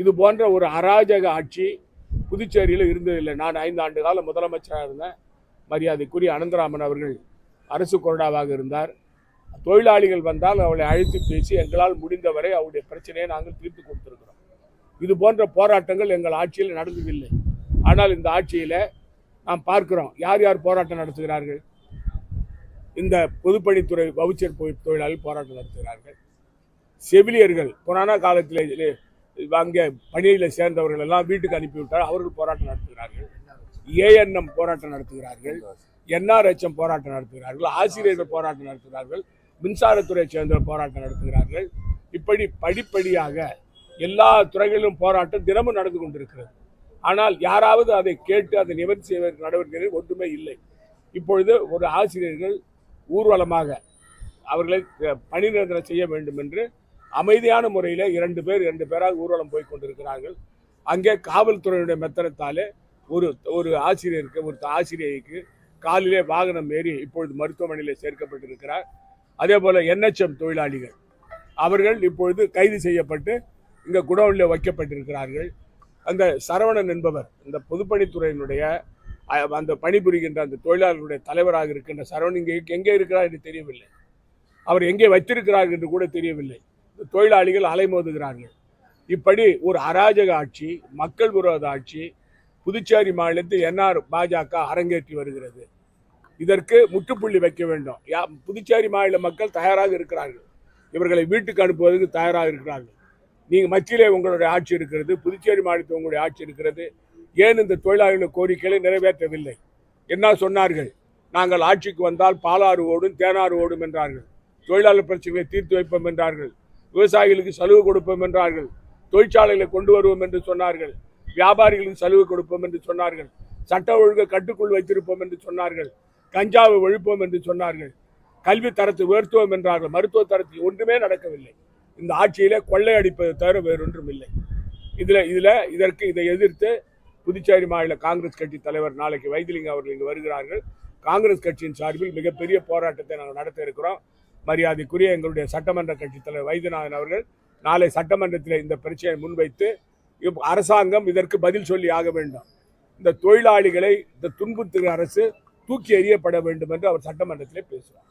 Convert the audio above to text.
இது போன்ற ஒரு அராஜக ஆட்சி புதுச்சேரியில் இருந்ததில்லை நான் ஐந்து ஆண்டு காலம் முதலமைச்சராக இருந்தேன். மரியாதைக்குரிய அனந்தராமன் அவர்கள் அரசு கொறடாவாக இருந்தார். தொழிலாளிகள் வந்தால் அவளை அழைத்து பேசி எங்களால் முடிந்தவரை அவருடைய பிரச்சனையை நாங்கள் தீர்த்து கொடுத்துருக்கிறோம். இது போன்ற போராட்டங்கள் எங்கள் ஆட்சியில் நடந்ததில்லை. ஆனால் இந்த ஆட்சியில் நாம் பார்க்கிறோம் யார் யார் போராட்டம் நடத்துகிறார்கள். இந்த பொதுப்பணித்துறை வவுச்சர் தொழிலாளி போராட்டம் நடத்துகிறார்கள். செவிலியர்கள் புராண காலத்தில் அங்கே பணியில் சேர்ந்தவர்கள் எல்லாம் வீட்டுக்கு அனுப்பிவிட்டால் அவர்கள் போராட்டம் நடத்துகிறார்கள். ஏஎன்எம் போராட்டம் நடத்துகிறார்கள். என்ஆர்ஹெச்எம் போராட்டம் நடத்துகிறார்கள். ஆசிரியர்கள் போராட்டம் நடத்துகிறார்கள். மின்சாரத்துறை சேர்ந்தவர் போராட்டம் நடத்துகிறார்கள். இப்படி படிப்படியாக எல்லா துறைகளிலும் போராட்டம் தினமும் நடந்து கொண்டிருக்கிறது. ஆனால் யாராவது அதை கேட்டு அதை நிவர்த்தி செய்வதற்கு நடவடிக்கைகள் ஒன்றுமே இல்லை. இப்பொழுது ஒரு ஆசிரியர்கள் ஊர்வலமாக அவர்களை பணி நிரந்தரம் செய்ய வேண்டும் என்று அமைதியான முறையில் இரண்டு பேர் இரண்டு பேராக ஊர்வலம் போய் கொண்டிருக்கிறார்கள். அங்கே காவல்துறையினுடைய மெத்தனத்தாலே ஒரு ஒரு ஆசிரியருக்கு ஒரு ஆசிரியைக்கு காலிலே வாகனம் ஏறி இப்பொழுது மருத்துவமனையில் சேர்க்கப்பட்டிருக்கிறார். அதே போல் என்ஹெச்எம் தொழிலாளிகள் அவர்கள் இப்பொழுது கைது செய்யப்பட்டு இங்கே குடவுனில் வைக்கப்பட்டிருக்கிறார்கள். அந்த சரவணன் என்பவர் இந்த பொதுப்பணித்துறையினுடைய அந்த பணிபுரிகின்ற அந்த தொழிலாளர்களுடைய தலைவராக இருக்கின்ற சரவணன் இங்கே எங்கே இருக்கிறார் என்று தெரியவில்லை. அவர் எங்கே வைத்திருக்கிறார் என்று கூட தெரியவில்லை. தொழிலாளிகள் அலைமோதுகிறார்கள். இப்படி ஒரு அராஜக ஆட்சி மக்கள் விரோத ஆட்சி புதுச்சேரி மாநிலத்தில் என்ஆர் பாஜக அரங்கேற்றி வருகிறது. இதற்கு முற்றுப்புள்ளி வைக்க வேண்டும். யா புதுச்சேரி மாநில மக்கள் தயாராக இருக்கிறார்கள். இவர்களை வீட்டுக்கு அனுப்புவதற்கு தயாராக இருக்கிறார்கள். நீங்கள் மத்தியிலே உங்களுடைய ஆட்சி இருக்கிறது புதுச்சேரி மாநிலத்தில் உங்களுடைய ஆட்சி இருக்கிறது. ஏன் இந்த தொழிலாளர்கள் கோரிக்கைகளை நிறைவேற்றவில்லை? என்ன சொன்னார்கள்? நாங்கள் ஆட்சிக்கு வந்தால் பாலாறு ஓடும் தேனாறு ஓடும் என்றார்கள். தொழிலாளர் பிரச்சனைகளை தீர்த்து வைப்போம் என்றார்கள். விவசாயிகளுக்கு சலுகை கொடுப்போம் என்றார்கள். தொழிற்சாலைகளை கொண்டு வருவோம் என்று சொன்னார்கள். வியாபாரிகளுக்கு சலுகை கொடுப்போம் என்று சொன்னார்கள். சட்ட ஒழுங்கை கட்டுக்குள் வைத்திருப்போம் என்று சொன்னார்கள். கஞ்சாவை ஒழிப்போம் என்று சொன்னார்கள். கல்வி தரத்தை உயர்த்துவோம் என்றார்கள். மருத்துவ தரத்தில் ஒன்றுமே நடக்கவில்லை. இந்த ஆட்சியில் கொள்ளையடிப்பதை தவிர வேறொன்றும் இல்லை. இதில் இதில் இதற்கு இதை எதிர்த்து புதுச்சேரி மாநில காங்கிரஸ் கட்சி தலைவர் நாளைக்கு வைத்திலிங்கம் அவர்கள் இங்கு வருகிறார்கள். காங்கிரஸ் கட்சியின் சார்பில் மிகப்பெரிய போராட்டத்தை நாங்கள் நடத்த இருக்கிறோம். மரியாதைக்குரிய எங்களுடைய சட்டமன்ற கட்சி தலைவர் வைத்தியநாதன் அவர்கள் நாளை சட்டமன்றத்தில் இந்த பிரச்சனையை முன்வைத்து அரசாங்கம் இதற்கு பதில் சொல்லி ஆக வேண்டும். இந்த தொழிலாளிகளை இந்த துன்புறுத்துகிற அரசு தூக்கி எறியப்பட வேண்டும் என்று அவர் சட்டமன்றத்திலே பேசுவார்.